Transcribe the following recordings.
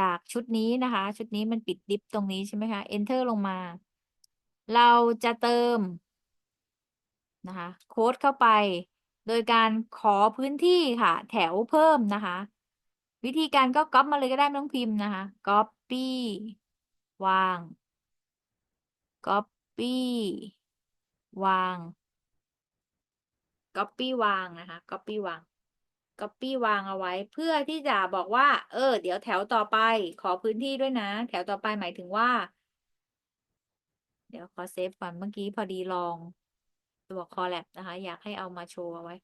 จากชุดนี้นะคะ ชุดนี้มันปิดดิฟตรงนี้ใช่ไหมคะ enter ลงมา เราจะเติมนะคะโค้ดเข้าไป โดยการขอพื้นที่ค่ะ แถวเพิ่มนะคะ วิธีการก็ก๊อปมาเลยก็ได้ไม่ต้องพิมพ์นะคะ copy วาง copy วาง copy วางนะคะ copy วาง copy วางเอาไว้ เพื่อที่จะบอกว่า เออ เดี๋ยวแถวต่อไป ขอพื้นที่ด้วยนะ แถวต่อไปหมายถึงว่า เดี๋ยวขอเซฟก่อนเมื่อกี้พอดีลอง ตัวคอแลบนะคะ อยากให้เอามาโชว์เอาไว้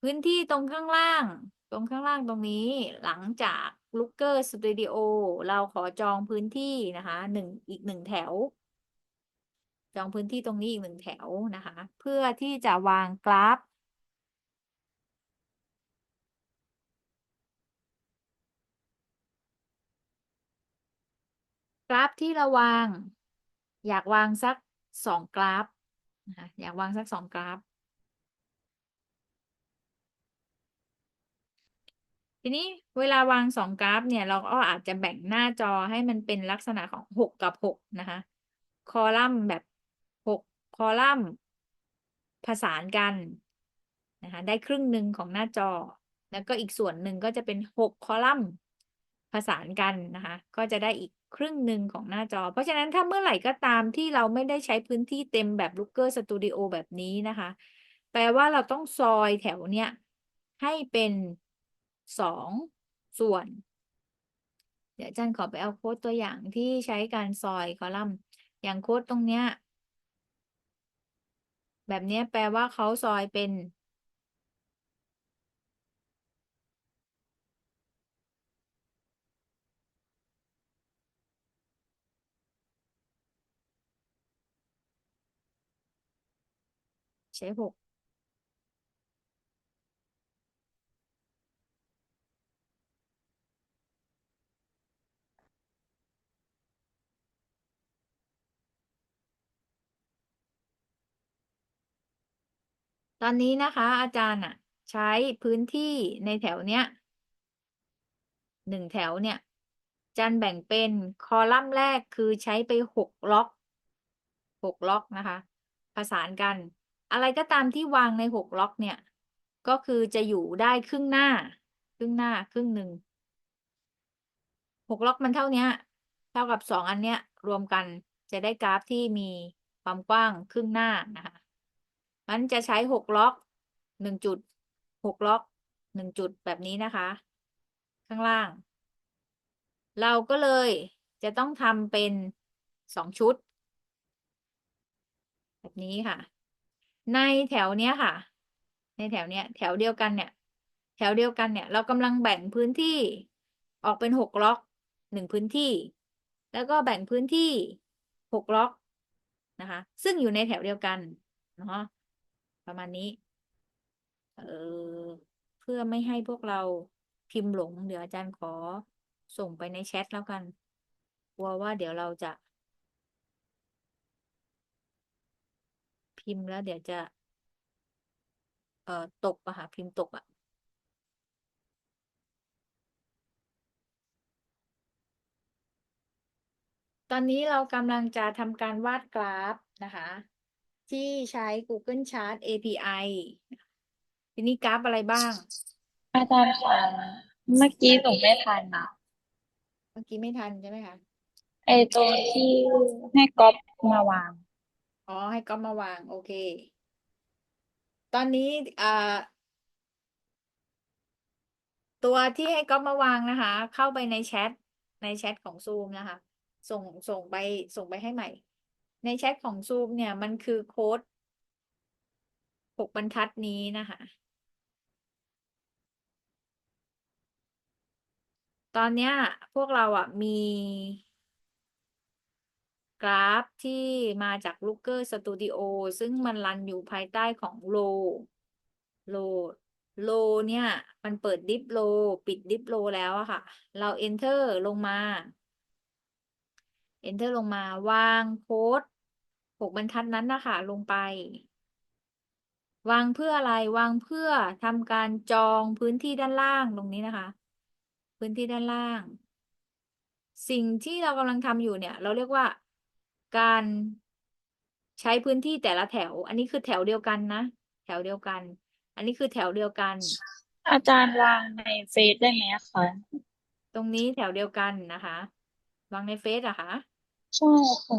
พื้นที่ตรงข้างล่าง ตรงข้างล่างตรงนี้ หลังจาก Looker Studio เราขอจองพื้นที่นะคะหนึ่งอีกหนึ่งแถวจองพื้นที่ตรงนี้อีกหนึ่งแถวนะคะ เพื่อที่จะวางกราฟ ราฟที่เราวาง อยากวางสักสองกราฟนะคะอยากวางสักสองกราฟ ทีนี้เวลาวางสองกราฟเนี่ยเราก็อาจจะแบ่งหน้าจอให้มันเป็นลักษณะของหกกับหกนะคะ คอลัมน์แบบหกคอลัมน์ผสานกันนะคะได้ครึ่งหนึ่งของหน้าจอ แล้วก็อีกส่วนหนึ่งก็จะเป็นหกคอลัมน์ผสานกันนะคะ ก็จะได้อีก ครึ่งหนึ่งของหน้าจอ เพราะฉะนั้นถ้าเมื่อไหร่ก็ตามที่เราไม่ได้ใช้พื้นที่เต็มแบบ Looker Studio แบบนี้นะคะ แปลว่าเราต้องซอยแถวเนี้ย ให้เป็นสองส่วน เดี๋ยวอาจารย์ขอไปเอาโค้ดตัวอย่างที่ใช้การซอยคอลัมน์ อย่างโค้ดตรงเนี้ย แบบเนี้ยแปลว่าเขาซอยเป็น ช้หกตอนนี้นะคะ อาจารย์อะใช้พื้นที่ในแถวเนี้ยหนึ่งแถวเนี่ยจารย์แบ่งเป็นคอลัมน์แรกคือใช้ไปหกล็อกหกล็อกนะคะ ประสานกัน อะไรก็ตามที่วางในหกล็อกเนี่ย ก็คือจะอยู่ได้ครึ่งหน้า ครึ่งหน้าครึ่งหนึ่งหกล็อกมันเท่านี้เท่ากับสองอันเนี้ย รวมกันจะได้กราฟที่มีความกว้างครึ่งหน้านะคะมันจะใช้หกล็อกหนึ่งจุดหกล็อกหนึ่งจุดแบบนี้นะคะ ข้างล่าง เราก็เลยจะต้องทำเป็นสองชุด แบบนี้ค่ะ ในแถวเนี้ยค่ะ ในแถวเนี้ย แถวเดียวกันเนี่ย แถวเดียวกันเนี่ย เรากำลังแบ่งพื้นที่ออกเป็นหกล็อกหนึ่งพื้นที่ แล้วก็แบ่งพื้นที่หกล็อกนะคะ ซึ่งอยู่ในแถวเดียวกันเนาะประมาณนี้ เออเพื่อไม่ให้พวกเราพิมพ์หลง เดี๋ยวอาจารย์ขอส่งไปในแชทแล้วกันกลัวว่าเดี๋ยวเราจะ พิมพ์แล้วเดี๋ยวจะ เอ่อตกอะค่ะพิมพ์ตกอะตอนนี้เรากำลังจะทำการวาดกราฟนะคะ ที่ใช้ Google Chart API ทีนี้กราฟอะไรบ้าง อาจารย์คะเมื่อกี้หนูไม่ทันอะเมื่อกี้ไม่ทันใช่ไหมคะไอตรงที่ให้ก๊อปมาวาง อ๋อ ให้ก๊อปมาวาง โอเค ตอนนี้อ่าตัวที่ให้ก๊อปมาวางนะคะ เข้าไปในแชทในแชทของซูมนะคะ ส่งส่งไปส่งไปให้ใหม่ ในแชทของซูมเนี่ย มันคือโค้ดหกบรรทัดนี้นะคะ ตอนเนี้ย พวกเราอะมี กราฟที่มาจาก Looker Studio ซึ่งมันรันอยู่ภายใต้ของ Low Low Low เนี่ย มันเปิด Div Low ปิด Div Low แล้วอะค่ะ เรา Enter ลงมา Enter ลงมาวางโค้ดหกบรรทัดนั้นนะคะลงไป วางเพื่ออะไรวางเพื่อทำการจองพื้นที่ด้านล่างตรงนี้นะคะ พื้นที่ด้านล่าง สิ่งที่เรากำลังทำอยู่เนี่ย เราเรียกว่า การใช้พื้นที่แต่ละแถว อันนี้คือแถวเดียวกันนะ แถวเดียวกัน อันนี้คือแถวเดียวกัน อาจารย์วางในเฟซได้ไหมคะตรงนี้แถวเดียวกันนะคะ วางในเฟซเหรอะคะ ใช่ค่ะ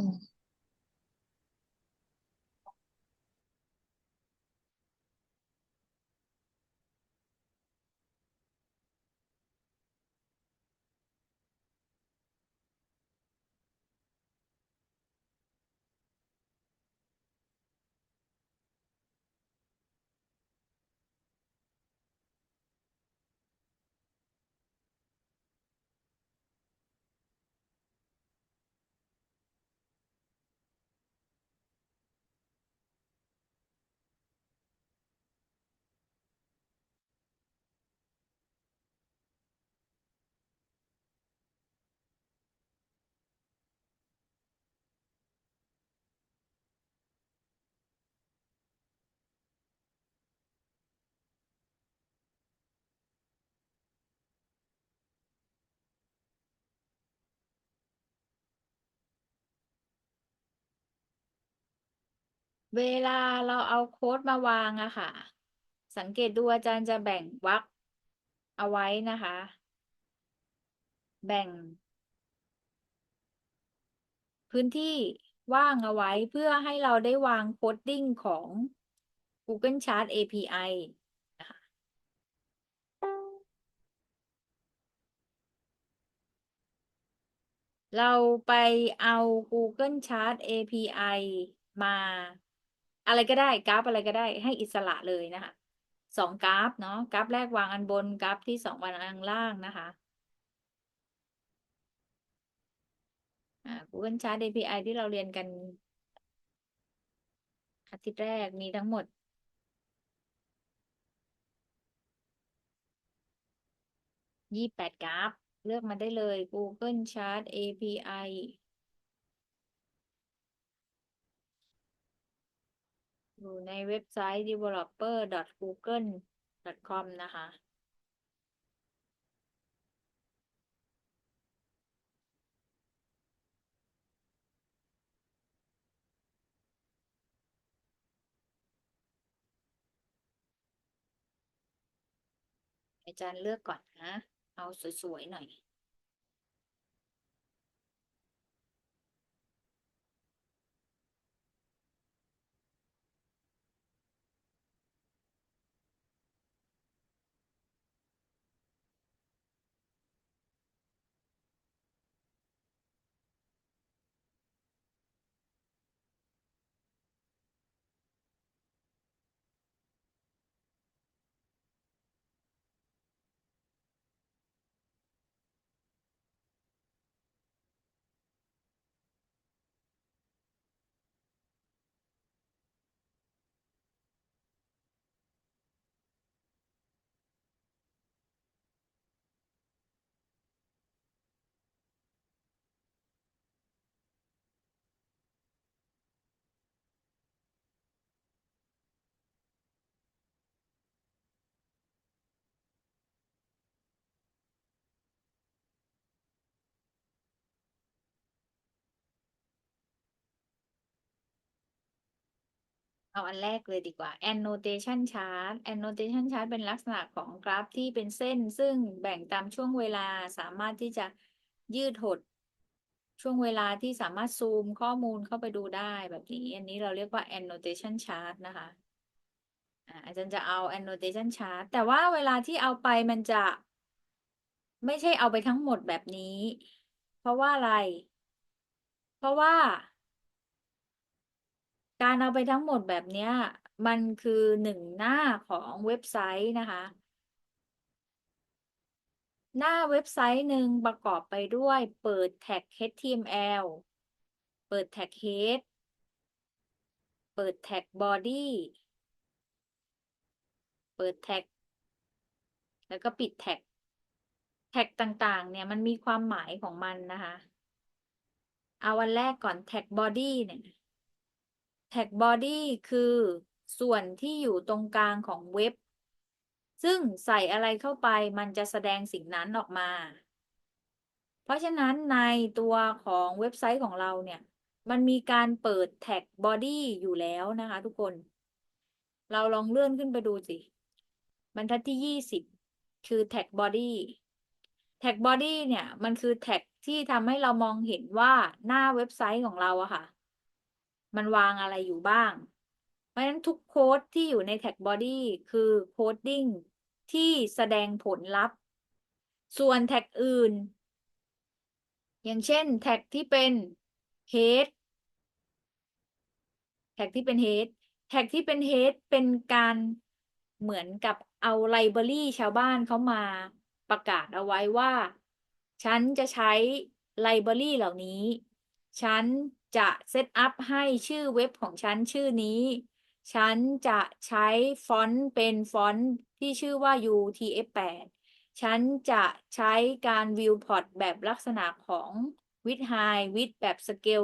เวลาเราเอาโค้ดมาวางอะค่ะ สังเกตดูอาจารย์จะแบ่งวรรคเอาไว้นะคะ แบ่ง พื้นที่ว่างเอาไว้เพื่อให้เราได้วางโคดดิ้งของ Google Chart API นะคะเราไปเอา Google Chart API มา อะไรก็ได้กราฟอะไรก็ได้ให้อิสระเลยนะคะสองกราฟเนาะกราฟแรกวางอันบนกราฟที่สองวางอันล่างนะคะอ่า Google Chart API ที่เราเรียนกันอาทิตย์แรกมีทั้งหมดยี่แปดกราฟ เลือกมาได้เลย Google Chart API อยู่ในเว็บไซต์ developer.google.com นะคะ อาจารย์เลือกก่อนนะ เอาสวย ๆ หน่อย เอาอันแรกเลยดีกว่า annotation chart annotation chart เป็นลักษณะของกราฟที่เป็นเส้น ซึ่งแบ่งตามช่วงเวลาสามารถที่จะยืดหด ช่วงเวลาที่สามารถซูมข้อมูลเข้าไปดูได้แบบนี้ อันนี้เราเรียกว่า annotation chart นะคะอาจารย์จะเอา annotation chart แต่ว่าเวลาที่เอาไปมันจะ ไม่ใช่เอาไปทั้งหมดแบบนี้ เพราะว่าอะไร เพราะว่า การเอาไปทั้งหมดแบบเนี้ย มันคือหนึ่งหน้าของเว็บไซต์นะคะ หน้าเว็บไซต์หนึ่งประกอบไปด้วยเปิดแท็ก HTML เปิดแท็ก head เปิดแท็ก body เปิดแท็ก แล้วก็ปิดแท็ก แท็กต่างๆ เนี่ยมันมีความหมายของมันนะคะ เอาวันแรกก่อนแท็ก body เนี่ย แท็ก body คือส่วนที่อยู่ตรงกลางของเว็บ ซึ่งใส่อะไรเข้าไปมันจะแสดงสิ่งนั้นออกมา เพราะฉะนั้นในตัวของเว็บไซต์ของเราเนี่ย มันมีการเปิดแท็กบอดี้อยู่แล้วนะคะทุกคน เราลองเลื่อนขึ้นไปดูสิ บรรทัดที่ยี่สิบคือแท็กบอดี้แท็กบอดี้เนี่ย มันคือแท็กที่ทำให้เรามองเห็นว่าหน้าเว็บไซต์ของเราอะค่ะ มันวางอะไรอยู่บ้าง เพราะฉะนั้นทุกโค้ดที่อยู่ในแท็กบอดี้คือโคดดิ้งที่แสดงผลลัพธ์ ส่วนแท็กอื่น อย่างเช่นแท็กที่เป็น head แท็กที่เป็น head แท็กที่เป็น head เป็นการเหมือนกับเอาไลบรารีชาวบ้านเขามาประกาศเอาไว้ว่า ฉันจะใช้ไลบรารีเหล่านี้ ฉันจะเซตอัพให้ชื่อเว็บของฉันชื่อนี้ ฉันจะใช้ฟอนต์เป็นฟอนต์ที่ชื่อว่า UTF-8 ฉันจะใช้การวิวพอร์ตแบบลักษณะของวิดไฮวิดแบบสเกล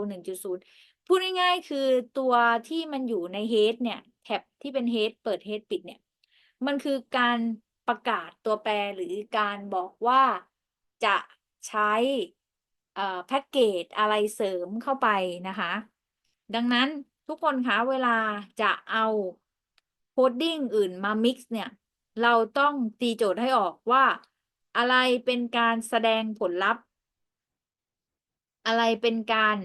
1.0 พูดง่ายๆ คือตัวที่มันอยู่ในเฮดเนี่ย แท็บที่เป็นเฮดเปิดเฮดปิดเนี่ย มันคือการประกาศตัวแปรหรือการบอกว่าจะใช้ แพ็กเกจอะไรเสริมเข้าไปนะคะ ดังนั้นทุกคนคะเวลาจะเอาโคดดิ้งอื่นมา mix เนี่ย เราต้องตีโจทย์ให้ออกว่า อะไรเป็นการแสดงผลลัพธ์ อะไรเป็นการ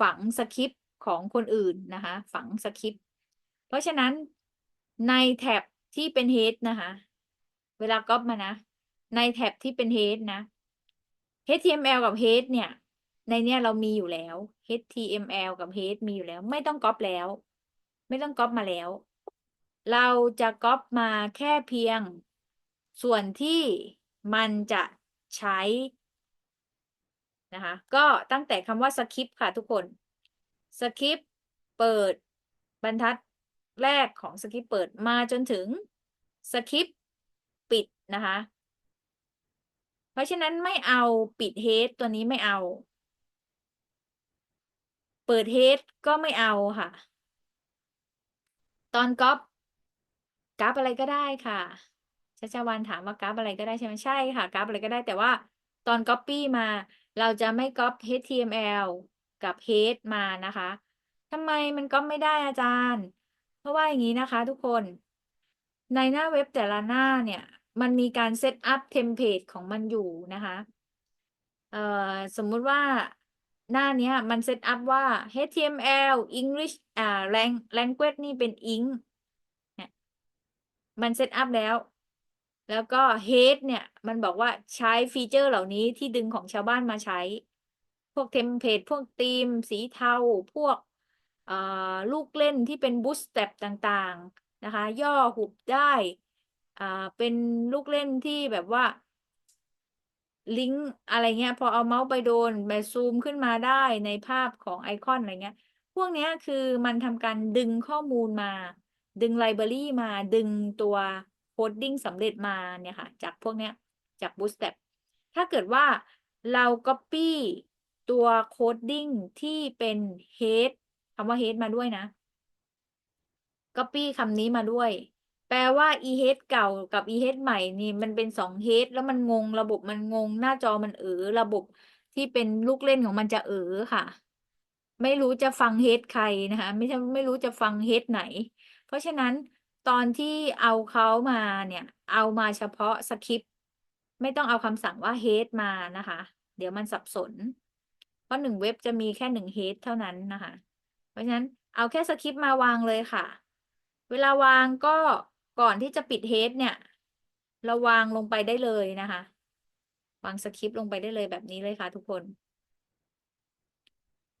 ฝังสคริปต์ของคนอื่นนะคะ ฝังสคริปต์เพราะฉะนั้นในแท็บที่เป็น head นะคะ เวลาก๊อปมานะ ในแท็บที่เป็น head นะ HTML กับ head เนี่ย ในเนี้ยเรามีอยู่แล้ว HTML กับ head มีอยู่แล้ว ไม่ต้องก๊อปแล้ว ไม่ต้องก๊อปมาแล้ว เราจะก๊อปมาแค่เพียง ส่วนที่มันจะใช้ นะคะ ก็ตั้งแต่คำว่าสคริปต์ค่ะทุกคนสคริปต์เปิดบรรทัดแรกของสคริปต์เปิดมาจนถึงสคริปต์ปิดนะคะ เพราะฉะนั้นไม่เอาปิดเฮดตัวนี้ไม่เอา เปิดเฮดก็ไม่เอาค่ะ ตอนก๊อปกราฟอะไรก็ได้ค่ะชัชวานถามว่ากราฟอะไรก็ได้ใช่ไหมใช่ค่ะกราฟอะไรก็ได้แต่ว่าตอน Copy มา เราจะไม่ก๊อป HTML กับ Head มานะคะทำไมมันก๊อปไม่ได้อาจารย์ เพราะว่าอย่างนี้นะคะทุกคนในหน้าเว็บแต่ละหน้าเนี่ย มันมีการเซตอัพเทมเพลตของมันอยู่นะคะ เอ่อ สมมุติว่าหน้านี้มันเซตอัพว่า HTML English อ่า language นี่เป็น ing มันเซตอัพแล้ว แล้วก็ head เนี่ย มันบอกว่าใช้ฟีเจอร์เหล่านี้ที่ดึงของชาวบ้านมาใช้ พวกเทมเพลต พวกธีม สีเทา พวกอ่อลูกเล่นที่เป็นบูสต์ r ต p ต่างๆ นะคะ ย่อหุบได้ อ่าเป็นลูกเล่นที่แบบว่า ลิงก์อะไรเงี้ย พอเอาเมาส์ไปโดนไปซูมขึ้นมาได้ในภาพของไอคอนอะไรเงี้ย พวกเนี้ยคือมันทำการดึงข้อมูลมา ดึงไลบรารีมาดึงตัวโคดดิ้งสำเร็จมาเนี่ยค่ะ จากพวกเนี้ยจาก Bootstrap ถ้าเกิดว่าเรา Copy ตัวโคดดิ้งที่เป็น head คำว่า head มาด้วยนะ Copy คำนี้มาด้วย แปลว่า e head เก่ากับ e head ใหม่นี่มันเป็นสอง head แล้วมันงงระบบมันงง หน้าจอมันเออระบบที่เป็นลูกเล่นของมันจะเออค่ะ ไม่รู้จะฟัง head ใครนะคะ ไม่ใช่ไม่รู้จะฟัง head ไหน เพราะฉะนั้นตอนที่เอาเขามาเนี่ย เอามาเฉพาะสคริปต์ไม่ต้องเอาคำสั่งว่า head มานะคะ เดี๋ยวมันสับสน เพราะหนึ่งเว็บจะมีแค่หนึ่ง head เท่านั้นนะคะ เพราะฉะนั้นเอาแค่สคริปต์มาวางเลยค่ะ เวลาวางก็ ก่อนที่จะปิด head เนี่ย เราวางลงไปได้เลยนะคะ วางสคริปต์ลงไปได้เลยแบบนี้เลยค่ะทุกคน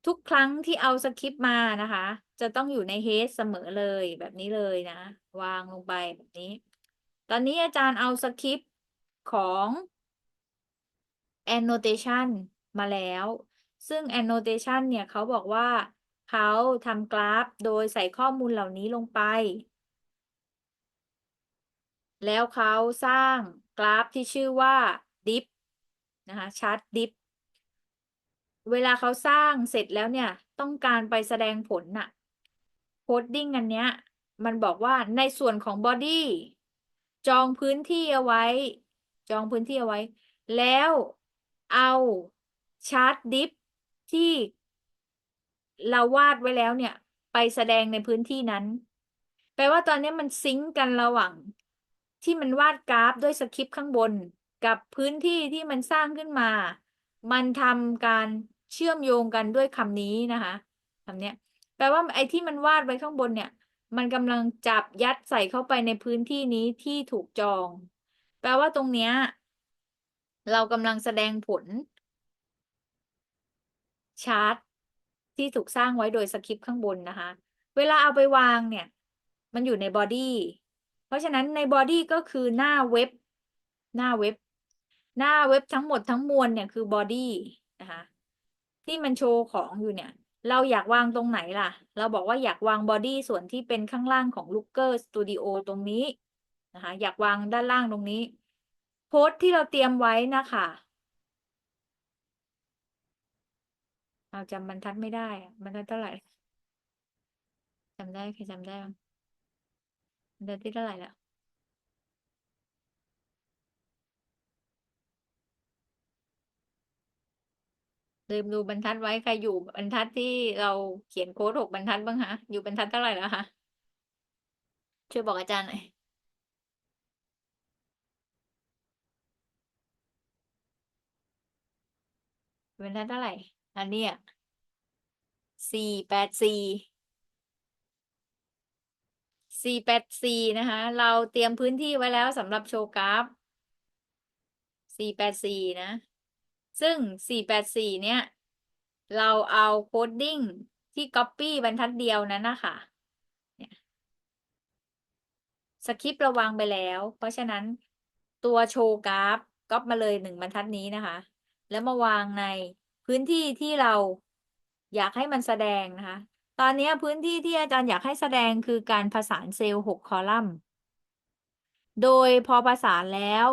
ทุกครั้งที่เอาสคริปต์มานะคะ จะต้องอยู่ใน head เสมอเลยแบบนี้เลยนะ วางลงไปแบบนี้ ตอนนี้อาจารย์เอาสคริปต์ของ annotation มาแล้ว ซึ่ง annotation เนี่ยเขาบอกว่าเขาทำกราฟโดยใส่ข้อมูลเหล่านี้ลงไป แล้วเขาสร้างกราฟที่ชื่อว่า dip นะคะชาร์ต dip เวลาเขาสร้างเสร็จแล้วเนี่ย ต้องการไปแสดงผลน่ะโคดดิ้งอันเนี้ย มันบอกว่าในส่วนของ body จองพื้นที่เอาไว้ จองพื้นที่เอาไว้ แล้วเอาชาร์ตดิฟที่เราวาดไว้แล้วเนี่ย ไปแสดงในพื้นที่นั้น แปลว่าตอนนี้มันซิงก์กันระหว่าง ที่มันวาดกราฟด้วยสคริปต์ข้างบน กับพื้นที่ที่มันสร้างขึ้นมา มันทำการเชื่อมโยงกันด้วยคำนี้นะคะคำเนี้ยแปลว่าไอ้ที่มันวาดไว้ข้างบนเนี่ย มันกำลังจับยัดใส่เข้าไปในพื้นที่นี้ที่ถูกจอง แปลว่าตรงเนี้ยเรากำลังแสดงผล ชาร์ตที่ถูกสร้างไว้โดยสคริปต์ข้างบนนะคะ เวลาเอาไปวางเนี่ย มันอยู่ในบอดี้ เพราะฉะนั้นในบอดี้ก็คือหน้าเว็บ หน้าเว็บ หน้าเว็บทั้งหมดทั้งมวลเนี่ยคือบอดี้นะคะที่มันโชว์ของอยู่เนี่ย เราอยากวางตรงไหนล่ะ เราบอกว่าอยากวางบอดี้ส่วนที่เป็นข้างล่างของ Looker Studio ตรงนี้นะคะอยากวางด้านล่างตรงนี้โพสต์ที่เราเตรียมไว้นะคะเอาจำบรรทัดไม่ได้ บรรทัดเท่าไหร่จำได้ใครจำได้บ้าง บรรทัดที่เท่าไหร่แล้วลืมดูบรรทัดไว้ใครอยู่บรรทัดที่เราเขียนโค้ดหกบรรทัดบ้างคะอยู่บรรทัดเท่าไหร่แล้วคะช่วยบอกอาจารย์หน่อยบรรทัดเท่าไหร่ อันนี้ยสี่แปดสี่ สี่แปดสี่นะคะ เราเตรียมพื้นที่ไว้แล้วสำหรับโชว์กราฟสี่แปดสี่นะ ซึ่งสี่แปดสี่เนี่ย เราเอาโคดดิ้งที่ Copy บรรทัดเดียวนั้นนะคะสคริปต์ราวางไปแล้ว เพราะฉะนั้นตัวโชว์กราฟก๊อปมาเลยหนึ่งบรรทัดนี้นะคะ แล้วมาวางในพื้นที่ที่เราอยากให้มันแสดงนะคะ ตอนนี้พื้นที่ที่อาจารย์อยากให้แสดงคือการผสานเซลล์หกคอลัมน์ โดยพอประสานแล้ว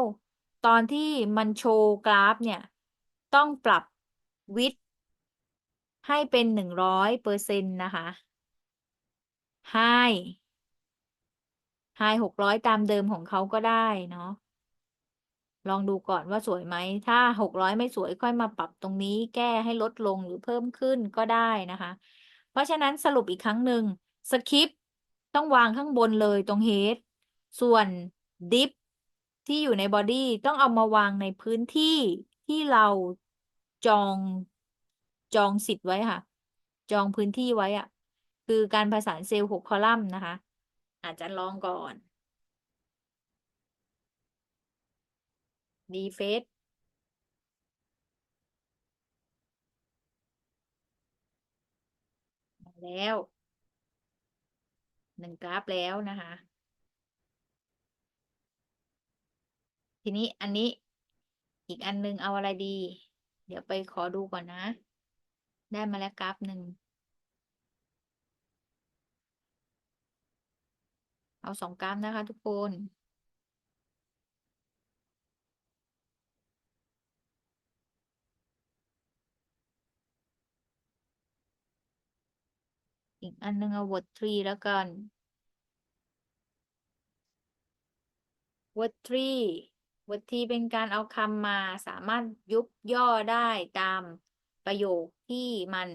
ตอนที่มันโชว์กราฟเนี่ย ต้องปรับวิดให้เป็นหนึ่งร้อยเปอร์เซ็นต์นะคะไฮไฮหกร้อยตามเดิมของเขาก็ได้เนาะลองดูก่อนว่าสวยไหม ถ้าหกร้อยไม่สวยค่อยมาปรับตรงนี้แก้ให้ลดลงหรือเพิ่มขึ้นก็ได้นะคะ ราะฉะนั้นสรุปอีกครั้งหนึ่งสคริปต์ต้องวางข้างบนเลยตรงเฮดส่วนดิฟที่อยู่ในบอดี้ต้องเอามาวางในพื้นที่ที่เราจองจองสิทธิ์ไว้ค่ะ จองพื้นที่ไว้อะคือการผสานเซลล์หกคอลัมน์นะคะ อาจจะลองก่อน ดีเฟซมา แล้วหนึ่งกราฟแล้วนะคะ ทีนี้อันนี้อีกอันนึงเอาอะไรดี เดี๋ยวไปขอดูก่อนนะ ได้มาแล้วกราฟหนึ่งเอาสองกราฟนะคะทุกคน อันนึงเอา word tree แล้วกัน word tree word tree เป็นการเอาคำมาสามารถยุบย่อได้ตามประโยคที่มัน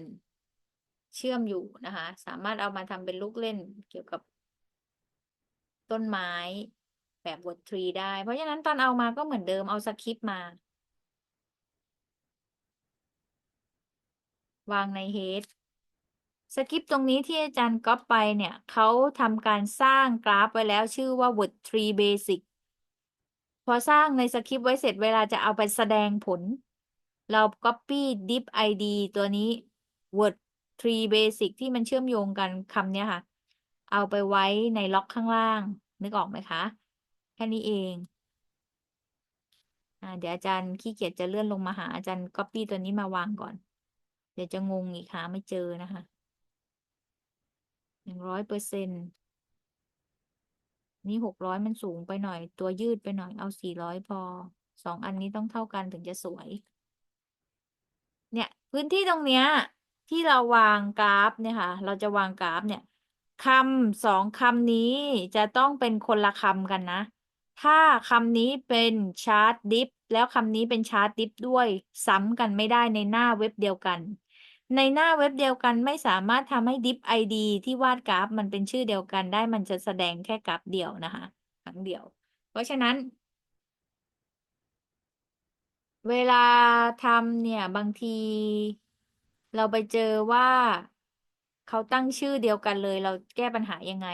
เชื่อมอยู่นะคะ สามารถเอามาทำเป็นลูกเล่นเกี่ยวกับต้นไม้แบบ word tree ได้ เพราะฉะนั้นตอนเอามาก็เหมือนเดิมเอาสคริปต์มา วางใน head สคริปต์ตรงนี้ที่อาจารย์ก๊อปไปเนี่ยเขาทำการสร้างกราฟไว้แล้วชื่อว่า word tree basic พอสร้างในสคริปต์ไว้เสร็จเวลาจะเอาไปแสดงผล เรา copy div id ตัวนี้ word tree basic ที่มันเชื่อมโยงกันคำเนี้ยค่ะ เอาไปไว้ในล็อกข้างล่าง นึกออกไหมคะ แค่นี้เองอ่าเดี๋ยวอาจารย์ขี้เกียจจะเลื่อนลงมาหาอาจารย์ copy ตัวนี้มาวางก่อน เดี๋ยวจะงงอีกหาไม่เจอนะคะ หนึ่งร้อยเปอร์เซ็นต์นี่หกร้อยมันสูงไปหน่อย ตัวยืดไปหน่อยเอาสี่ร้อยพอสองอันนี้ต้องเท่ากันถึงจะสวย เนี่ย พื้นที่ตรงเนี้ย ที่เราวางกราฟเนี่ยค่ะ เราจะวางกราฟเนี่ยคำสองคำนี้จะต้องเป็นคนละคำกันนะ ถ้าคำนี้เป็นชาร์ตดิฟแล้วคำนี้เป็นชาร์ตดิฟด้วยซ้ำกันไม่ได้ในหน้าเว็บเดียวกัน ในหน้าเว็บเดียวกันไม่สามารถทำให้ดิฟไอดีที่วาดกราฟ มันเป็นชื่อเดียวกันได้ มันจะแสดงแค่กราฟเดียวนะคะครั้งเดียว เพราะฉะนั้น เวลาทำเนี่ยบางที เราไปเจอว่าเขาตั้งชื่อเดียวกันเลย เราแก้ปัญหายังไง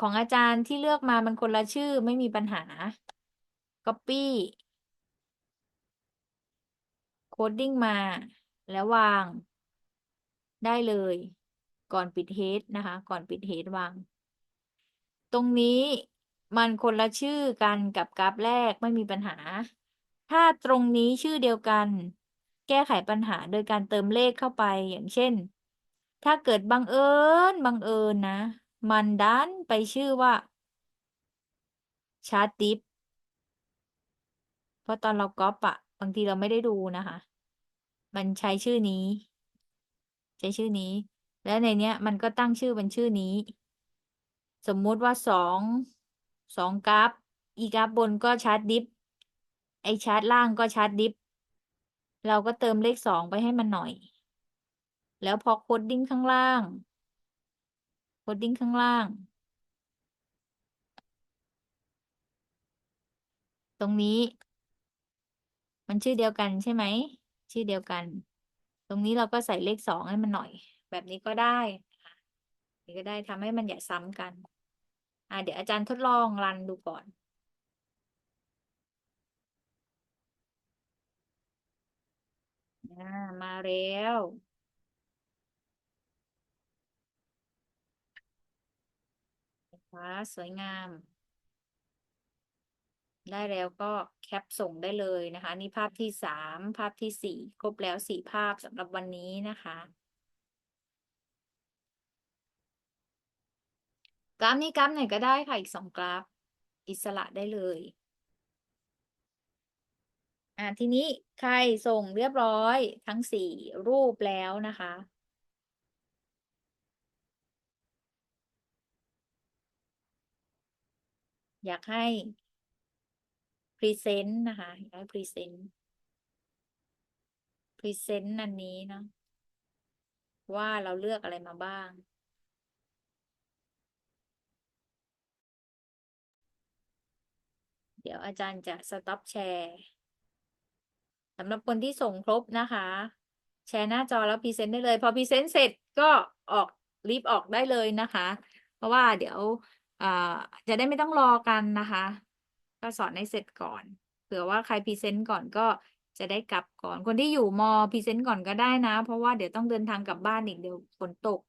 ของอาจารย์ที่เลือกมามันคนละชื่อไม่มีปัญหา Copy โคดดิ้งมา แล้ววาง ได้เลย ก่อนปิดเฮดนะคะ ก่อนปิดเฮดวาง ตรงนี้มันคนละชื่อกันกับกราฟแรกไม่มีปัญหา ถ้าตรงนี้ชื่อเดียวกัน แก้ไขปัญหาโดยการเติมเลขเข้าไปอย่างเช่น ถ้าเกิดบังเอิญบังเอิญนะ มันดันไปชื่อว่าชาร์ตดิฟเพราะตอนเราก๊อปอะบางทีเราไม่ได้ดูนะคะ มันใช้ชื่อนี้ ใช้ชื่อนี้ แล้วในเนี้ย มันก็ตั้งชื่อเป็นชื่อนี้ สมมุติว่าสองสองกราฟ อีกราฟบนก็ชาร์ตดิฟไอชาร์ตล่างก็ชาร์ตดิฟเราก็เติมเลขสองไปให้มันหน่อย แล้วพอโคดดิ้งข้างล่างโคดดิ้งข้างล่าง ตรงนี้ มันชื่อเดียวกันใช่ไหม ชื่อเดียวกัน ตรงนี้เราก็ใส่เลขสองให้มันหน่อย แบบนี้ก็ได้นะคะนี่ก็ได้ทำให้มันอย่าซ้ำกัน อ่าเดี๋ยวอาจารย์ทดลองรันดูก่อนอ่ามาแล้วนะคะสวยงาม ได้แล้วก็แคปส่งได้เลยนะคะ นี่ภาพที่สามภาพที่สี่ครบแล้วสี่ภาพสำหรับวันนี้นะคะกราฟนี้กราฟไหนก็ได้ค่ะอีกสองกราฟ อิสระได้เลยอ่าทีนี้ใครส่งเรียบร้อยทั้งสี่รูปแล้วนะคะอยากให้ พรีเซนต์นะคะอยากให้พรีเซนต์พรีเซนต์อันนี้เนาะว่าเราเลือกอะไรมาบ้าง เดี๋ยวอาจารย์จะสต็อปแชร์สำหรับคนที่ส่งครบนะคะ แชร์หน้าจอแล้วพรีเซนต์ได้เลย พอพรีเซนต์เสร็จก็ออกรีบออกได้เลยนะคะ เพราะว่าเดี๋ยวจะได้ไม่ต้องรอกันนะคะ ก็สอนให้เสร็จก่อน เผื่อว่าใครพรีเซนต์ก่อนก็จะได้กลับก่อน คนที่อยู่มอพรีเซนต์ก่อนก็ได้นะ เพราะว่าเดี๋ยวต้องเดินทางกลับบ้านอีกเดี๋ยวฝนตก